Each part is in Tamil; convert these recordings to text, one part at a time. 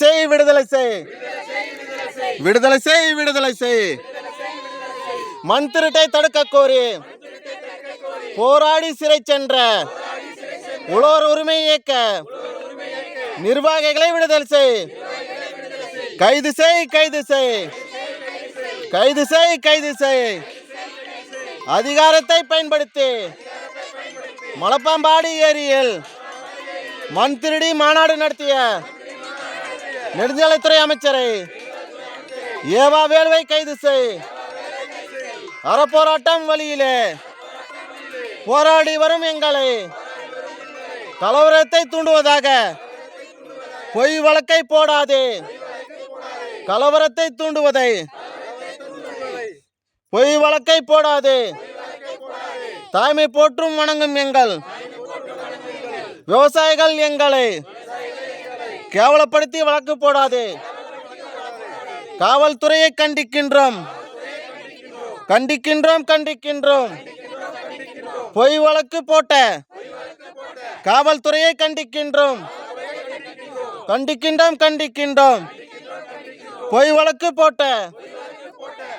செய் விடுதலை செய். விடுதலை செய் விடுதலை செய். மண் திருட்டை தடுக்க கோரி போராடி சிறை சென்ற உழவர் உரிமை இயக்க நிர்வாகிகளை விடுதலை செய். கைது செய் கைது செய். கைது செய் கைது செய். அதிகாரத்தை பயன்படுத்தி மலப்பாம்பாடி ஏரியில் மண் திருடி மாநாடு நடத்திய நெடுஞ்சாலைத்துறை அமைச்சரை ஏவா வேலுவை கைது செய். அறப்போராட்டம் வழியிலே போராடி வரும் எங்களை. கலவரத்தை தூண்டுவதாக பொய் வழக்கை போடாதே. கலவரத்தை தூண்டுவதை பொய் வழக்கை போடாதே. தாய்மை போற்றும் வணங்கும் எங்கள் விவசாயிகள் எங்களை. கேவலப்படுத்தி வழக்கு போடாதே. காவல்துறையை கண்டிக்கின்றோம். கண்டிக்கின்றோம் கண்டிக்கின்றோம். பொய் வழக்கு போட்ட காவல்துறையை கண்டிக்கின்றோம். கண்டிக்கின்றோம் கண்டிக்கின்றோம். பொய் வழக்கு போட்ட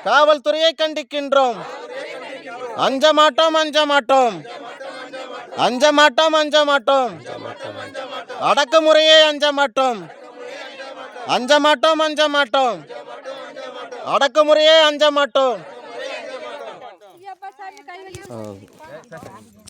காவல்துறையை கண்டிக்கின்றோம். அஞ்ச மாட்டோம் அஞ்ச மாட்டோம். அஞ்ச மாட்டோம் அஞ்ச மாட்டோம் அடக்குமுறையே அஞ்ச மாட்டோம் அஞ்ச மாட்டோம் அஞ்ச மாட்டோம் அடக்குமுறையே அஞ்ச மாட்டோம்